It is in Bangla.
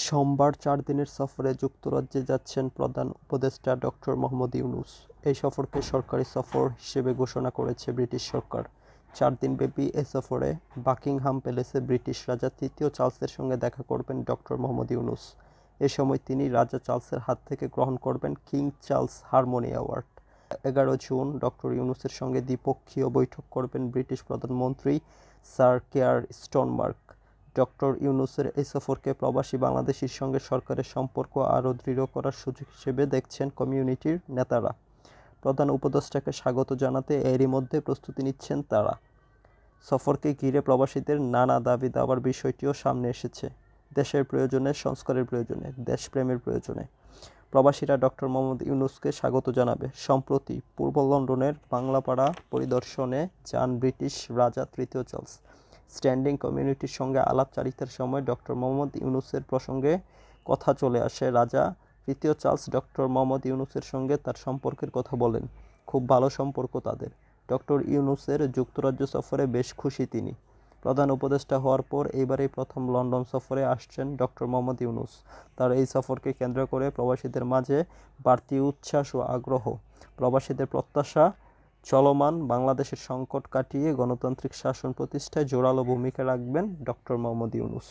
সোমবার চার দিনের সফরে যুক্তরাজ্যে যাচ্ছেন প্রধান উপদেষ্টা ডক্টর মোহাম্মদ ইউনুস। এই সফরকে সরকারি সফর হিসেবে ঘোষণা করেছে ব্রিটিশ সরকার। চার দিন দিনব্যাপী এ সফরে বাকিংহাম প্যালেসে ব্রিটিশ রাজা তৃতীয় চার্লসের সঙ্গে দেখা করবেন ডক্টর মোহাম্মদ ইউনুস। এ সময় তিনি রাজা চার্লসের হাত থেকে গ্রহণ করবেন কিং চার্লস হারমোনি অ্যাওয়ার্ড। এগারো জুন ডক্টর ইউনুসের সঙ্গে দ্বিপক্ষীয় বৈঠক করবেন ব্রিটিশ প্রধানমন্ত্রী স্যার কেয়ার স্টোনবার্গ ডক্টর ইউনুসের এই সফরকে প্রবাসী বাংলাদেশির সঙ্গে সরকারের সম্পর্ক আরও দৃঢ় করার সুযোগ হিসেবে দেখছেন কমিউনিটির নেতারা। প্রধান উপদেষ্টাকে স্বাগত জানাতে এরই মধ্যে প্রস্তুতি নিচ্ছেন তারা। সফরকে ঘিরে প্রবাসীদের নানা দাবি দাবার বিষয়টিও সামনে এসেছে। দেশের প্রয়োজনে, সংস্কারের প্রয়োজনে, দেশপ্রেমের প্রয়োজনে। প্রবাসীরা ডক্টর মোহাম্মদ ইউনুসকে স্বাগত জানাবে। সম্প্রতি পূর্ব লন্ডনের বাংলাপাড়া পরিদর্শনে যান ব্রিটিশ রাজা তৃতীয় চার্লস। স্ট্যান্ডিং কমিউনিটির সঙ্গে আলাপচারিতার সময় ডক্টর মোহাম্মদ ইউনুসের প্রসঙ্গে কথা চলে আসে রাজা। তৃতীয় চার্লস ডক্টর মোহাম্মদ ইউনুসের সঙ্গে তার সম্পর্কের কথা বলেন। খুব ভালো সম্পর্ক তাদের। ডক্টর ইউনুসের যুক্তরাজ্য সফরে বেশ খুশি তিনি। প্রধান উপদেষ্টা হওয়ার পর এইবারেই প্রথম লন্ডন সফরে আসছেন ডক্টর মোহাম্মদ ইউনুস। তার এই সফরকে কেন্দ্র করে প্রবাসীদের মাঝে বাড়তি উচ্ছ্বাস ও আগ্রহ। প্রবাসীদের প্রত্যাশা চলমান বাংলাদেশের সংকট কাটিয়ে গণতান্ত্রিক শাসন প্রতিষ্ঠায় জোরালো ভূমিকা রাখবেন ডক্টর মোহাম্মদ ইউনূস।